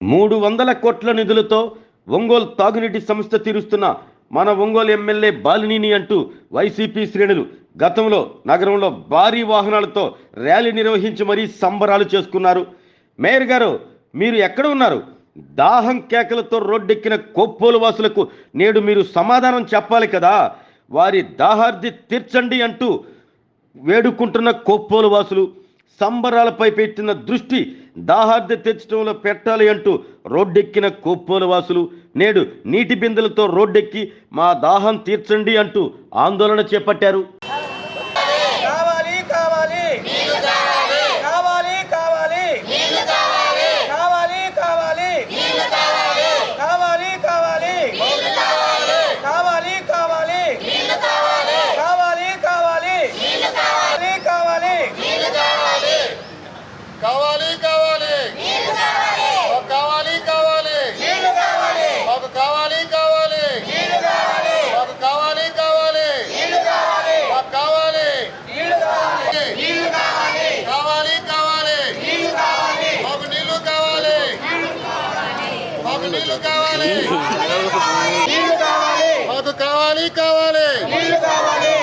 మూడు వందల కోట్ల నిధులతో ఒంగోలు తాగునీటి సంస్థ తీరుస్తున్న మన ఒంగోలు ఎమ్మెల్యే బాలినిని అంటూ వైసీపీ శ్రేణులు గతంలో నగరంలో భారీ వాహనాలతో ర్యాలీ నిర్వహించి మరీ సంబరాలు చేసుకున్నారు. మేయర్ గారు మీరు ఎక్కడ ఉన్నారు? దాహం కేకలతో రోడ్డెక్కిన కొప్పోలు వాసులకు నేడు మీరు సమాధానం చెప్పాలి కదా. వారి దాహార్ది తీర్చండి అంటూ వేడుకుంటున్న కొప్పోలు వాసులు సంబరాలపై పెట్టిన దృష్టి దాహార్ది తెచ్చడంలో పెట్టాలి అంటూ రోడ్డెక్కిన కొప్పోలు వాసులు నేడు నీటి బిందెలతో రోడ్డెక్కి మా దాహం తీర్చండి అంటూ ఆందోళన చేపట్టారు. కావాలి. మాకు కావాలి కావాలి.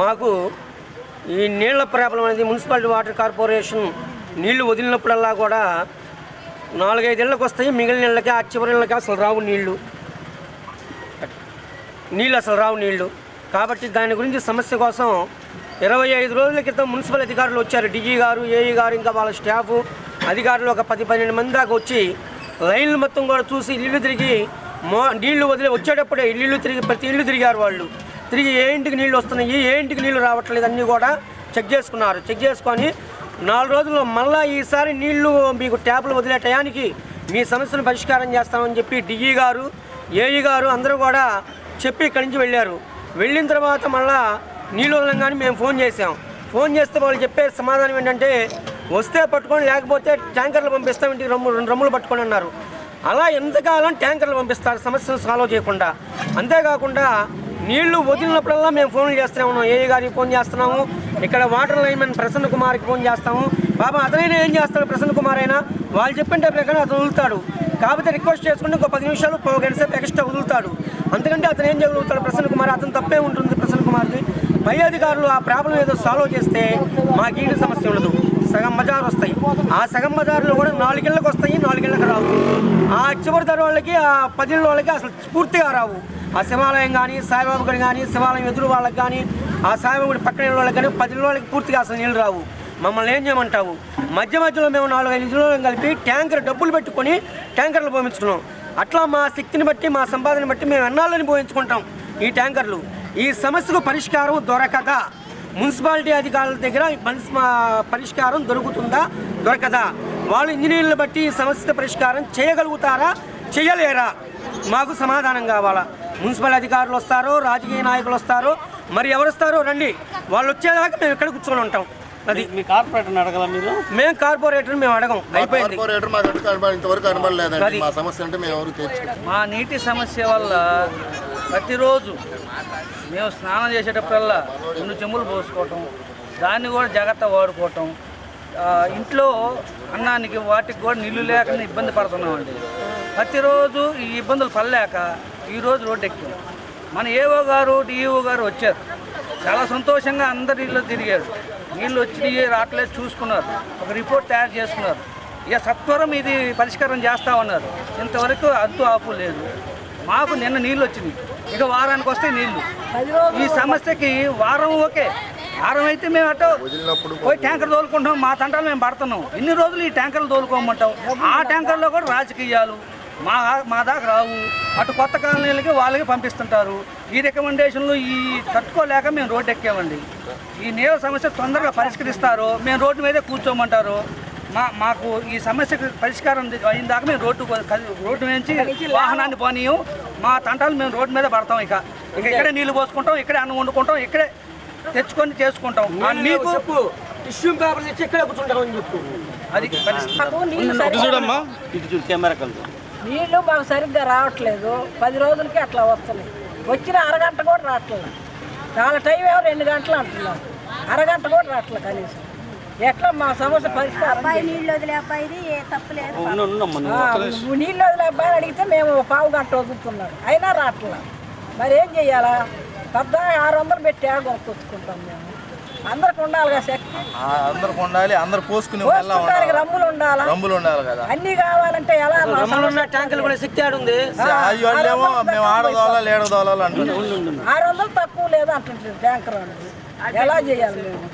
మాకు ఈ నీళ్ళ ప్రాబ్లం అనేది మున్సిపాలిటీ వాటర్ కార్పొరేషన్ నీళ్ళు వదిలినప్పుడల్లా కూడా నాలుగైదేళ్ళకి వస్తాయి మిగిలిన నీళ్ళకి ఆ చివరి నీళ్ళకి అసలు రావు నీళ్ళు. నీళ్ళు అసలు రావు నీళ్ళు. కాబట్టి దాని గురించి సమస్య కోసం ఇరవై ఐదు రోజుల క్రితం మున్సిపల్ అధికారులు వచ్చారు. డిజీ గారు ఏఈ గారు ఇంకా వాళ్ళ స్టాఫ్ అధికారులు ఒక పది పన్నెండు మంది దాకా వచ్చి లైన్లు మొత్తం కూడా చూసి ఇల్లు తిరిగి మో నీళ్ళు వదిలి వచ్చేటప్పుడే ఇల్లు తిరిగి ప్రతి ఇల్లు తిరిగారు వాళ్ళు. తిరిగి ఏ ఇంటికి నీళ్ళు వస్తున్నాయి ఏ ఇంటికి నీళ్ళు రావట్లేదు అన్నీ కూడా చెక్ చేసుకున్నారు. చెక్ చేసుకొని నాలుగు రోజుల్లో మళ్ళీ ఈసారి నీళ్ళు మీకు ట్యాపులు వదిలే టయానికి మీ సమస్యను పరిష్కారం చేస్తామని చెప్పి డిఈ గారు ఏఈ గారు అందరూ కూడా చెప్పి ఇక్కడి నుంచి వెళ్ళారు. వెళ్ళిన తర్వాత మళ్ళీ నీళ్ళు వదలంగానే మేము ఫోన్ చేసాం ఫోన్ చేస్తే వాళ్ళు చెప్పే సమాధానం ఏంటంటే వస్తే పట్టుకొని లేకపోతే ట్యాంకర్లు పంపిస్తాం ఇంటికి రమ్ము రెండు రమ్ములు పట్టుకొని అన్నారు. అలా ఎంతకాలం ట్యాంకర్లు పంపిస్తారు సమస్యను సాల్వ్ చేయకుండా? అంతేకాకుండా నీళ్ళు వదిలినప్పుడల్లా మేము ఫోన్లు చేస్తూనే ఉన్నాం. ఏఈ గారికి ఫోన్ చేస్తున్నాము. ఇక్కడ వాటర్ లైన్మెన్ ప్రసన్న కుమార్కి ఫోన్ చేస్తాము. బాబా అతనైనా ఏం చేస్తాడు ప్రసన్న కుమార్ అయినా? వాళ్ళు చెప్పిన ప్రకారం అతను వదులుతాడు. కాకపోతే రిక్వెస్ట్ చేసుకుంటే ఒక పది నిమిషాలు ఒక గంట సేపు ఎక్స్ట్రా వదులుతాడు. అంతకంటే అతను ఏం చేయగలుగుతాడు? ప్రసన్న కుమార్ అతను తప్పే ఉంటుంది ప్రసన్న కుమార్ది. పై అధికారులు ఆ ప్రాబ్లం ఏదో సాల్వ్ చేస్తే మాకు ఈటి సమస్య ఉండదు. సగం బజార్ వస్తాయి. ఆ సగం బజార్లో కూడా నాలుగేళ్ళకి వస్తాయి నాలుగేళ్ళకి రావు. ఆ చివరి తర వాళ్ళకి ఆ పదిళ్ళ వాళ్ళకి అసలు పూర్తిగా రావు. ఆ శివాలయం కానీ సాయిబాబు గుడి కానీ శివాలయం ఎదురు వాళ్ళకి కానీ ఆ సాయిబాబు గుడి పక్కన వాళ్ళకి కానీ పదిళ్ళ వాళ్ళకి పూర్తిగా అసలు నీళ్ళు రావు. మమ్మల్ని ఏం చేయమంటావు? మధ్య మధ్యలో మేము నాలుగు ఐదు కలిపి ట్యాంకర్ డబ్బులు పెట్టుకొని ట్యాంకర్లు పోయించుకున్నాం అట్లా మా శక్తిని బట్టి మా సంపాదన బట్టి మేము ఎన్నాళ్ళని పోయించుకుంటాం ఈ ట్యాంకర్లు. ఈ సమస్యకు పరిష్కారం దొరకదా? మున్సిపాలిటీ అధికారుల దగ్గర పరిష్కారం దొరుకుతుందా? దొరకదా? వాళ్ళు ఇంజనీర్లు బట్టి ఈ సమస్య పరిష్కారం చేయగలుగుతారా? చేయలేరా? మాకు సమాధానం కావాలా. మున్సిపల్ అధికారులు వస్తారో రాజకీయ నాయకులు వస్తారో మరి ఎవరు వస్తారో రండి. వాళ్ళు వచ్చేదాకా మేము ఇక్కడ కూర్చొని ఉంటాం. అది. మీ కార్పొరేటర్ని అడగల మీరు? మేము కార్పొరేటర్ మేము అడగం. అయిపోయింది. కార్పొరేటర్ ఇంతవరకు కనబడలేదండి. మా సమస్య అంటే మేము ఎవరు తీర్చుకుంటాం మా నీటి సమస్య వల్ల ప్రతిరోజు మేము స్నానం చేసేటప్పుడల్లా రెండు చెమ్ములు పోసుకోవటం దాన్ని కూడా జాగ్రత్త వాడుకోవటం ఇంట్లో అన్నానికి వాటికి కూడా నీళ్ళు లేకుండా ఇబ్బంది పడుతున్నామండి. ప్రతిరోజు ఈ ఇబ్బందులు పడలేక ఈరోజు రోడ్డు ఎక్కాం మన ఏఓ గారు డిఈఓ గారు వచ్చారు. చాలా సంతోషంగా అందరి నీళ్ళు తిరిగారు. నీళ్ళు వచ్చినాయి రావట్లేదు చూసుకున్నారు. ఒక రిపోర్ట్ తయారు చేసుకున్నారు. ఇక సత్వరం ఇది పరిష్కారం చేస్తామన్నారు. ఇంతవరకు అంతు ఆపు లేదు. మాకు నిన్న నీళ్ళు వచ్చినాయి. ఇక వారానికి వస్తే నీళ్ళు ఈ సమస్యకి వారం ఓకే. వారం అయితే మేము అటు పోయి ట్యాంకర్ తోలుకుంటాం మా తంటాలు మేము పడుతున్నాం. ఇన్ని రోజులు ఈ ట్యాంకర్లు తోలుకోమంటాం. ఆ ట్యాంకర్లో కూడా రాజకీయాలు మా మా దాకా రావు. అటు కొత్త కాలనీలకి వాళ్ళకి పంపిస్తుంటారు. ఈ రికమెండేషన్లు ఈ తట్టుకోలేక మేము రోడ్డు ఎక్కామండి. ఈ నీళ్ళ సమస్య తొందరగా పరిష్కరిస్తారు. మేము రోడ్డు మీదే కూర్చోమంటారు. మా మాకు ఈ సమస్యకు పరిష్కారం అయిన దాకా మేము రోడ్డు రోడ్డు నుంచి వాహనాన్ని పోనీయం. మా తంటాలు మేము రోడ్డు మీద పడతాం ఇక. ఇక ఇక్కడే నీళ్ళు పోసుకుంటాం ఇక్కడే అన్నం వండుకుంటాం ఇక్కడే తెచ్చుకొని చేసుకుంటాం. ఆ నీకు చెప్పు టిష్యూ పేపర్ తెచ్చి ఇక్కడే కూర్చుంటామని చెప్పు. అది మాకు ఇటు చూడు కెమెరా నీళ్ళు మాకు సరిగ్గా రావట్లేదు. పది రోజులకి అట్లా వస్తున్నాయి. వచ్చిన అరగంట కూడా రావట్లేదు. వాళ్ళ టైం ఏమో రెండు గంటలు అంటున్నారు. అరగంట కూడా రావట్లేదు కనీసం. ఎట్లా మా సమస్య పరిష్కారం అబ్బాయి నీళ్ళు వదిలే అబ్బాయిది ఏ తప్పు లేదు. ఆ, నువ్వు నీళ్ళు వదిలే అబ్బాయి అడిగితే మేము పావు గంట వదులుతున్నాడు. అయినా రావట్లేదు మరి ఏం చెయ్యాలా? పెద్ద ఆరు వందలు పెట్టి కొనుక్కొచ్చుకుంటాం మేము. అందరికి ఉండాలిగా శక్తి. ఆ, అందరికి ఉండాలి అందరు పోసుకునే ఉండాలి? రమ్ములు ఉండాలా? రంబులు ఉండాలి కదా. అన్నీ కావాలంటే ఎలా ఉన్న ట్యాంకులు కూడా శక్తి ఆడుంది మేము ఆరు వందలు తక్కువ లేదు అంటుంటారు ట్యాంకర్ ఎలా చేయాలి మేము?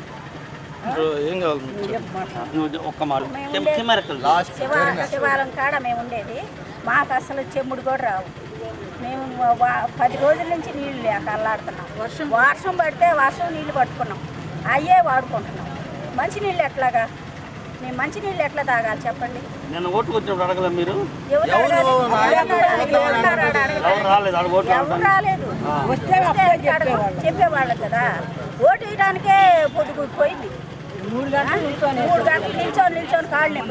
ఏం కావాలి చెప్పు. మాట. కాడ మేము ఉండేది. మాకు అసలు చెమ్ముడు కూడా రావు. మేము వా- పది రోజుల నుంచి నీళ్ళు లేక అల్లాడుతున్నాం. వర్షం? వర్షం పడితే వర్షం నీళ్ళు పట్టుకున్నాం. అయ్యే వాడుకుంటున్నాం. మంచినీళ్ళు ఎట్లాగా? మేము మంచినీళ్ళు ఎట్లా తాగాలి చెప్పండి? నిన్న ఓటుకు వచ్చినప్పుడు అడగల మీరు? రాలేదు? చెప్పేవాళ్ళు. చెప్పేవాళ్ళు కదా. ఓటు వేయడానికే పొద్దు పోయింది. మూడు గంటలు నిల్చొని నిల్చొని కాళ్ళు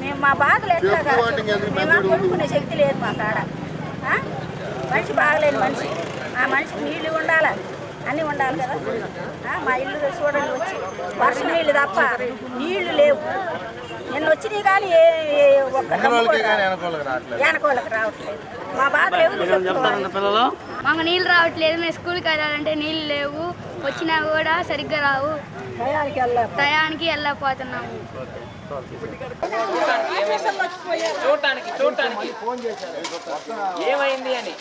మేము మా బాధలు ఎట్లాగా మేము కొనుక్కునే శక్తి లేదు మా కాడ. ఆ? మనిషి బాగలేని మనిషి. ఆ మనిషికి నీళ్ళు ఉండాలి? అన్నీ ఉండాలి కదా? ఆ, మా ఇల్లు చూడండి వచ్చి. వర్షం నీళ్ళు తప్ప నీళ్ళు లేవు. నిన్న వచ్చినాయి కానీ ఏ ఏ ఒక్క వెనకోళ్ళకి రావట్లేదు. మా బాధలు ఎవరు చెప్పుకోవాలి పిల్లలు? మాకు నీళ్ళు రావట్లేదు. మేము స్కూల్కి వెళ్ళాలంటే నీళ్ళు లేవు. వచ్చినా కూడా సరిగ్గా రావు. టయానికి వెళ్ళాం టయానికి వెళ్ళకపోతున్నాము చూడటానికి చూడటానికి. ఏమైంది అని.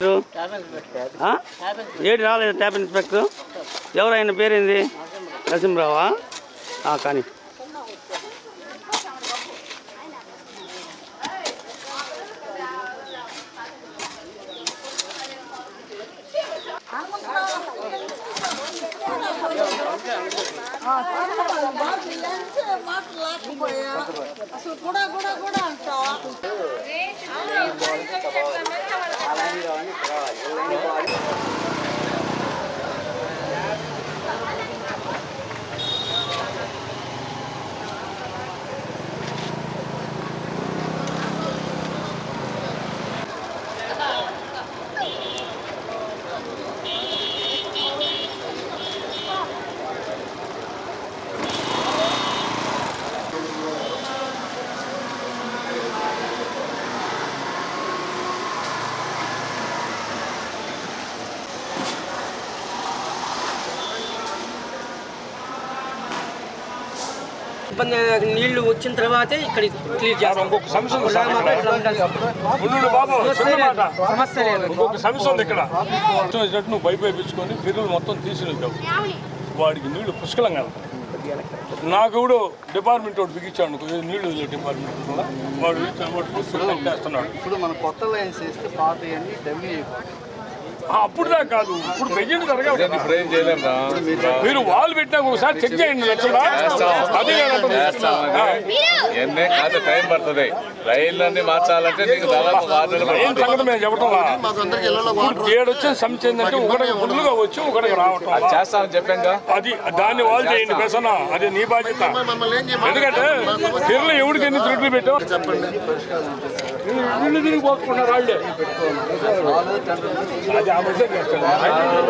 ఇరవై రోజులు నాడు వచ్చి తీసుకొని వాపసు ఆ? ఏడు కానీ. ట్యాప్ అసలు కూడా కూడా కూడా నరసింహరావా ఇబ్బంది నీళ్ళు వచ్చిన తర్వాతే ఇక్కడ క్లియర్ చేస్తాం. సమస్య లేదు. సమస్య ఉంది ఇక్కడ. నువ్వు పైపు వేయించుకొని ఫిర్రులు మొత్తం తీసినావు వాడికి నీళ్ళు పుష్కలంగా వెళ్తాయి. నాకు కూడా డిపార్ట్మెంట్ వాడు బిగించాడు నీళ్ళు డిపార్ట్మెంట్ కూడా. వాడు చేస్తున్నాడు ఇప్పుడు మన కొత్త లైన్స్ వేస్తే పాత అన్ని డబ్ల్యూ అయిపోతాయి ఆ, అప్పుడు దాకా కాదు. ఇప్పుడు ప్రజెంట్. మీరు వాళ్ళు పెట్టినా ఒకసారి చెక్ చేయండి లక్షలా అదే ఎన్నే కాదు టైం పడుతుంది. రైళ్ళన్నీ మార్చాలంటే నీకు దాదాపు ఏం. సంగతి మేము సమస్య ఏంటంటే ఒకటికి ఫుల్గా వచ్చి ఒకటికి రావటం అది చేస్తామని చెప్పాంగా అది దాన్ని వాళ్ళు చేయండి పెసన అది నీ బాధ్యత. ఎందుకంటే పిల్లలు ఎవడికి ఎన్ని త్రుట్లు పెట్టావు? చెప్పండి. ఇల్లు తిరిగి పోసుకున్నారు వాళ్ళే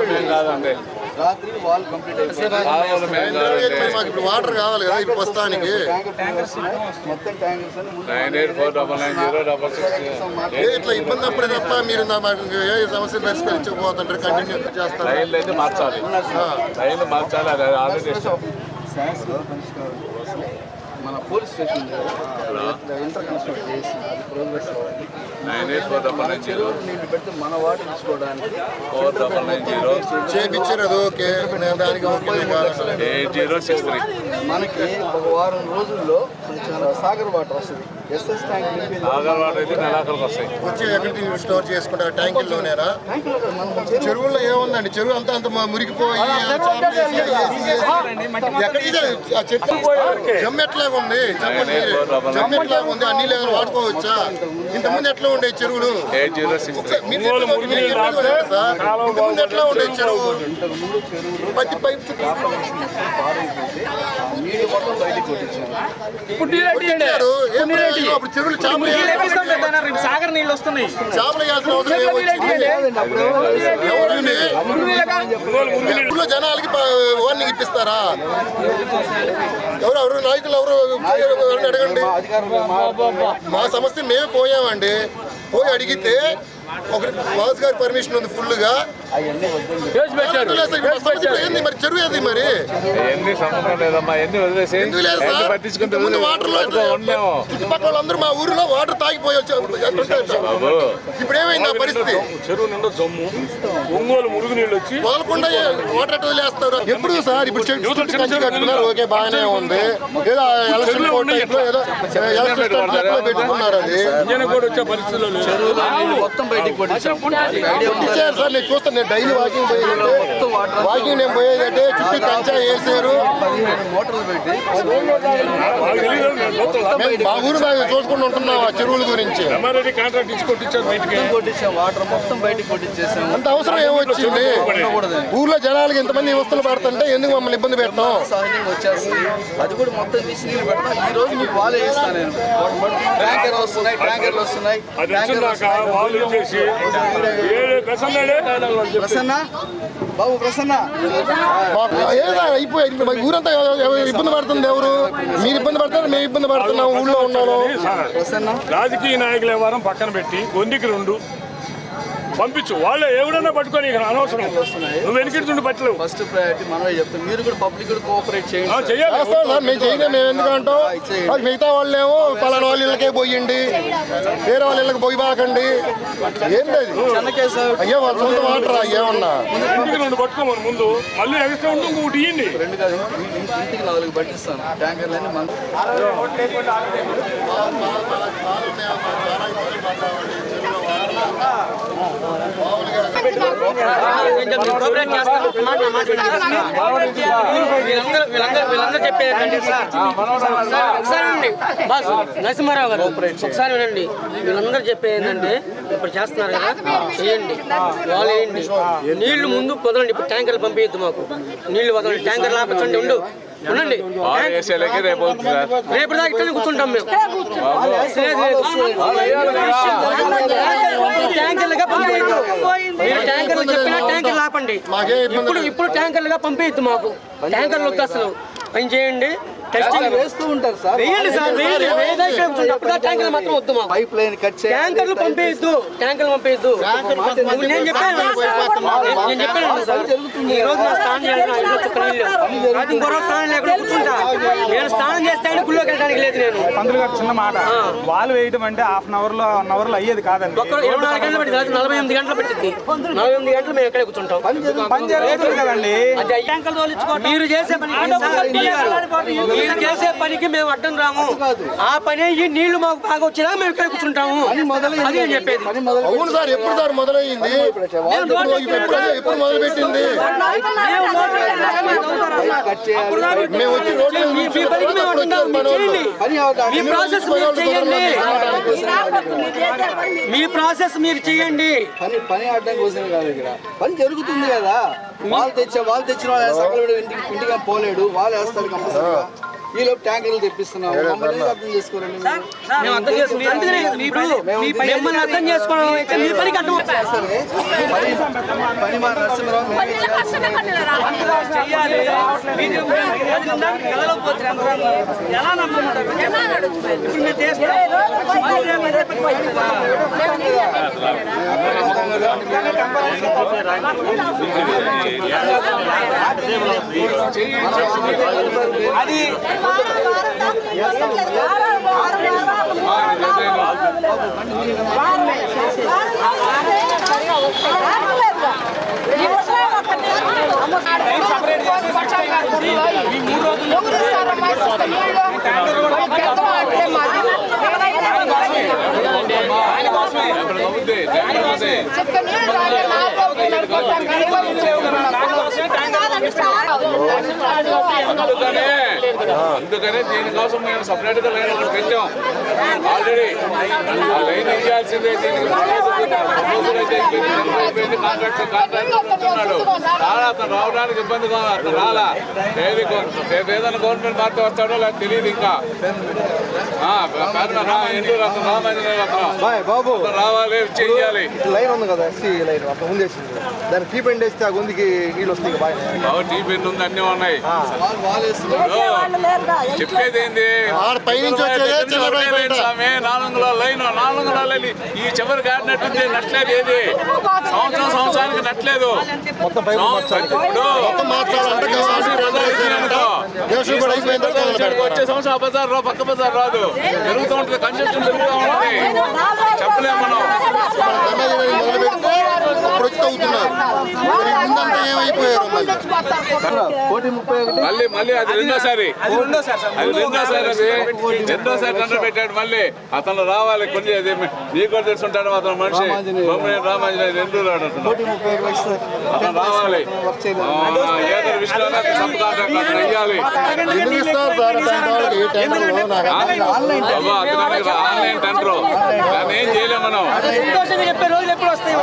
అది కాదండి రాత్రి వాల్ కంప్లీట్ అయిపోయింది వాటర్ కావాలి కదా ఇప్పుడు ప్రస్తుతానికి మొత్తం ట్యాంకర్స్ ఇట్లా ఇబ్బంది అప్పుడే తప్ప మీరు ఏ సమస్య పరిష్కరించకపోతుంటారు కంటిన్యూ చేస్తారు రైళ్ళు అయితే మార్చాలి రైళ్ళు మార్చాలి అది ఆల్రెడీ పరిష్కారం చేపించారు ఓకే. నేను దానికి ఓకే మనకి ఒక వారం రోజుల్లో సాగర్ వాటర్ వస్తుంది. ఆగర్వాడ అయితే నెలాఖరికి వస్తాయి. వచ్చి ఎక్కడికి స్టోర్ చేసుకుంటారు ట్యాంకుల్లోనేనా? చెరువుల్లో ఏముందండి? చెరువు అంతా అంత మురిగిపోయి జమ్ము ఎట్లాగా ఉంది. జమ్ము ఎట్లాగా ఉంది. అన్ని లేవలు వాడుకోవచ్చా? ఇంతకుముందు ఎట్లా ఉండే చెరువులు. ఇంతకుముందు ఎట్లా ఉండే? చెరువు? పత్తి పైపు చుట్టూ అప్పుడు చెరువులు చేపలు సాగర్ నీళ్ళు వస్తున్నాయి. చేపలు వేయాల్సిన అవసరం ఏమొచ్చింది? ఎవరండి? ఊళ్ళో జనాలకి వార్నింగ్ ఇప్పిస్తారా? ఎవరు ఎవరు నాయకులు ఎవరు? అడగండి? మా సమస్య మేమే పోయామండి. పోయి అడిగితే ఒక వాసు గారి పర్మిషన్ ఉంది ఫుల్గా ఏంది మరి? చెరువు ఏది మరి? ఎన్ని సంబంధం లేదమ్మా. ఎన్ని వదిలేసి పట్టించుకుంటే వాటర్లో ఉండేమో చుట్టుపక్కల వాళ్ళందరూ మా ఊరిలో వాటర్ తాగిపోయి వచ్చారు. ఎట్లుంటారు? బాబు ఇప్పుడు ఏమైంది ఆ పరిస్థితి? చెరువు నిండా జమ్ము. ఒంగోలు మురుగు నీళ్ళు వచ్చి ఎప్పుడు సార్ ఇప్పుడు కట్టుకున్నారు ఓకే బాగానే ఉంది ఏదో ఎలక్షన్ కోర్టు ఇట్లా ఏదో ఎలక్షన్ స్టాండ్లో పెట్టుకున్నారు అది ఇంజన్ కూడా వచ్చే పరిస్థితుల్లో లేదు చెరువులో నీళ్ళు మొత్తం బయటికి కొట్టించాము మీకు ఐడియా ఉందా? ఇచ్చారు సార్ నేను చూస్తాను నేను డైలీ వాకింగ్ పోయేదంటే వాకింగ్ నేను పోయేదంటే చుట్టూ కంచా వేసారు మా ఊరు మేము చూసుకుంటూ ఉంటున్నాం ఆ చెరువుల గురించి రమారెడ్డి కాంట్రాక్ట్ ఇచ్చి కొట్టించారు బయటికి కొట్టించాం వాటర్ మొత్తం బయటికి కొట్టించేసాము అంత అవసరం ఏమొచ్చింది ఉండకూడదని ఊర్లో జనాలకి ఇంతమంది వస్తువులు పడుతుంటే ఎందుకు మమ్మల్ని ఇబ్బంది సహజంగా వచ్చేస్తుంది. అది కూడా మొత్తం తీసి నీళ్ళు పెడతాం. ఈ రోజు మీకు వాళ్ళే ఇస్తాను నేను. ట్యాంకర్లు వస్తున్నాయి ట్యాంకర్లు వస్తున్నాయి. ప్రసన్న బాబు ప్రసన్న? మాకు ఏదో అయిపోయింది మా ఊరంతా ఇబ్బంది పడుతుంది ఎవరు? మీరు ఇబ్బంది పడతారు మేము ఇబ్బంది పడుతున్నాం ఊళ్ళో ఉన్నాము ప్రసన్న రాజకీయ నాయకుల వ్యవహారం పక్కన పెట్టి గొంతుకి రెండు. పంపించు వాళ్ళే ఎవడన్నా పట్టుకొని అనవసరం నువ్వు వెనుకిడుతుండి పట్టలేవు ఫస్ట్ ప్రయారిటీ మనమే చెప్తాం మీరు కూడా పబ్లిక్ కూడా కోఆపరేట్ చేయండి చెయ్యాలి చేస్తాం సార్ మేము చేయలేము మేము ఎందుకంటాం మాకు మిగతా వాళ్ళేమో పలానా వాళ్ళ ఇళ్ళకే పోయండి వేరే వాళ్ళ ఇళ్ళకి పోయి బాకండి ఏంటి అది చెన్నకేశవ్ అయ్యో వాళ్ళ సొంత వాటర్ ఏమన్నా ఇంటికి రెండు పట్టుకోమని ముందు మళ్ళీ ఎక్స్ట్రా ఉంటే ఇంకొకటి ఇయ్యండి రెండు కాదు ఇంటికి నాలుగు పట్టిస్తాను ట్యాంకర్లన్నీ మన వీళ్ళందరూ వీళ్ళందరూ ఒకసారి బాస్ నరసింహారావు గారు ఒకసారి వినండి వీళ్ళందరూ చెప్పేది ఇప్పుడు చేస్తున్నారు కదా చేయండి వాళ్ళు వేయండి నీళ్ళు ముందు వదలండి ఇప్పుడు ట్యాంకర్లు పంపించద్దు మాకు. నీళ్ళు వదలండి ట్యాంకర్ లాపించండి ఉండు. ఉండండి రేపు రేపు దాకా ఇట్లనే కూర్చుంటాం మేము. ట్యాంకర్లుగా పంపించద్దు మీరు ట్యాంకర్లు చెప్పినా ట్యాంకర్లు ఆపండి ఇప్పుడు ఇప్పుడు ట్యాంకర్లుగా పంపించద్దు మాకు ట్యాంకర్లు వద్దు అసలు పని చేయండి టెస్టింగ్ వేస్తూ ఉంటారు సార్. వేయండి సార్ వేయండి. వేయదా ఇక్కడ కూర్చోండి. అప్పుడు దాకా ట్యాంకర్లు మాత్రం వద్దు మాకు. పైప్ లైన్ కట్ చేయాలి ట్యాంకర్లు పంపించద్దు ట్యాంకర్లు పంపించద్దు ఇప్పుడు నేను చెప్పాను కదా సార్. నేను చెప్పాను కదా సార్. ఈ రోజు నా స్నానం చేయాలి నా ఇంట్లో చుక్క నీళ్ళు అది ఇంకో రోజు స్నానం లేకుండా కూర్చుంటా. నేను స్నానం చేస్తే గుళ్ళోకి వెళ్ళడానికి లేదు నేను. పంతులు గారు చిన్న మాట. వాళ్ళు వేయటం అంటే హాఫ్ అన్ అవర్లో వన్ అవర్లో అయ్యేది కాదండి. ఒక్క ఇరవై నాలుగు గంటలు పట్టింది. రాత్రి నలభై ఎనిమిది గంటలు పట్టింది. నలభై ఎనిమిది గంటలు మేము ఎక్కడే కూర్చుంటాం. పని జరుగుతుంది. కదండి. మీరు చేసే మీరు చేసే పనికి మేము అడ్డం రాము? ఆ పని అయ్యి నీళ్ళు మాకు బాగా వచ్చినా మేము ఇక్కడ కూర్చుంటాము. అది నేను చెప్పేది. అవును సార్ ఎప్పుడు సార్ మొదలైంది? ఎప్పుడు మొదలు పెట్టింది మేము వచ్చి మీ మీ పనికి మేము అడ్డం రాము. మీరు చేయండి. మీ ప్రాసెస్ మీరు చేయండి. మీ ప్రాసెస్ మీరు చేయండి. పని పని ఆడడం కోసం కాదు ఇక్కడ. పని జరుగుతుంది కదా. వాళ్ళు తెచ్చా వాళ్ళు తెచ్చిన వాళ్ళు ఇంటికి ఇంటికి పోలేడు. వాళ్ళు వేస్తారు కంపల్సరీగా. ఈ లోపు ట్యాంకర్లు తెప్పిస్తున్నాం మమ్మల్ని అర్థం చేసుకోరండి. పని మా నరసింహరావు అదే పని అవుతుందా? అది అవుద్ది ట్యాంకర్ అవుద్ది. అందుకనే అందుకనే దీనికోసం మేము సపరేట్గా లైన్ ఒకటి పెట్టాం. ఆల్రెడీ ఆ లైన్ దీనికి. అయిపోయింది కాంట్రాక్ట్ కాంట్రాక్ట్ ఉంటున్నాడు రాలా అతను రావడానికి ఇబ్బంది కాదు అతను రాలా. రేపు ఏదైనా గవర్నమెంట్ మార్పు వస్తాడో లేకపోతే తెలియదు ఇంకా. ఎందుకు అతను అతను? రావాలి చెయ్యాలి లైన్ ఉంది కదా ఎస్సీ లైన్ అక్కడ ముందేసింది దాన్ని కీప్ అండ్ వేస్తే ఆ గొంతుకి నీళ్ళు వస్తాయి బాయ్. బాబు టీ పెన్ ఉంది? అన్నీ ఉన్నాయి. చెప్పేది ఏంది? చిల్లర లైన్ లైన్. ఈ చివరి కాడినట్టుంది నట్లేదు ఏది? సంవత్సరం సంవత్సరానికి నట్లేదు. వచ్చే సంవత్సరం ఆ బజార్ రా పక్క బజార్ రాదు. పెరుగుతూ ఉంటుంది పెరుగుతూ ఉంటుంది. చెప్పలేము మనం. ముందంతా ఏమైపోయారు మళ్ళీ కోటి ముప్పై ఒకటి మళ్ళీ మళ్ళీ అది రెండోసారి అది రెండోసారి అది రెండోసారి టెండర్ పెట్టాడు మళ్ళీ అతను రావాలి కొన్ని అది నీకు కూడా తెలుసుంటాడు అతను మనిషి బొమ్మని రామాంజనేయ రెండు రాడు అతను రావాలి ఏదో విషయంలో సబ్ కాంట్రాక్ట్ ఆన్లైన్ టెండర్ దాన్ని ఏం చేయలేము మనం సంతోషంగా చెప్పే రోజులు ఎప్పుడు వస్తాయి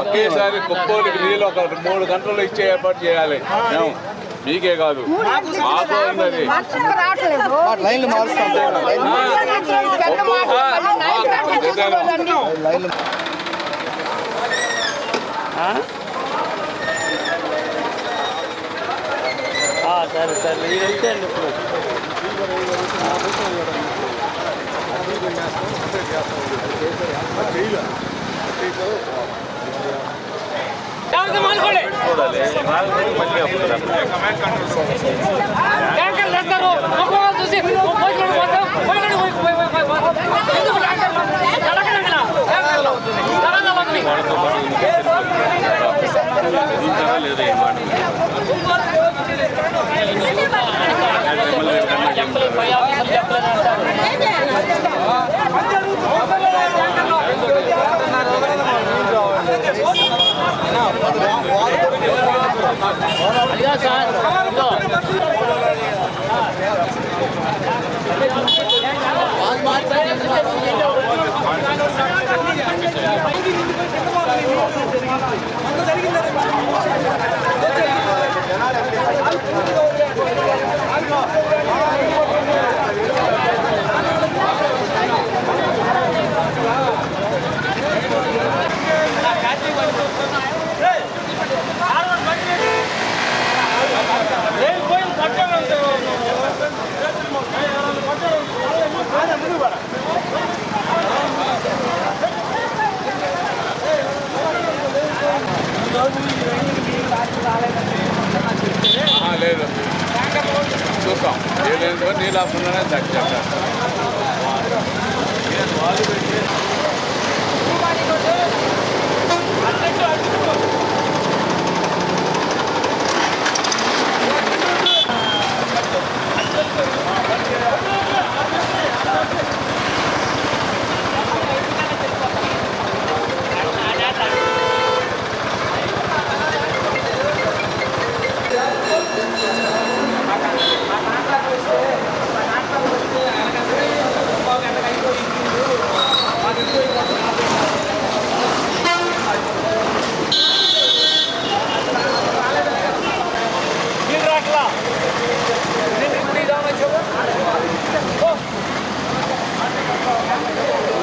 ఒకేసారి కుప్పోలికి నీళ్ళు ఒక మూడు గంటలు ఇచ్చే ఏర్పాటు చేయాలి. మేము మీకే కాదు. మాకు ఉన్నది. లైన్లు మారుస్తాం. లైన్లు లైన్లు సరే సరే. ఇదైతే అండి ఇప్పుడు. కంప్లీట్ చేస్తాం కంప్లీట్ చేస్తాం చేయలేదు చూడాలి మళ్ళీ అప్పుడు చూసి చెప్పలేదు చెప్పలేదు అంటారు సార్ లేదు. చూస్తాం. ఏ లేదు నీళ్ళు ఆపకుండానే తగ్గి చెప్పారు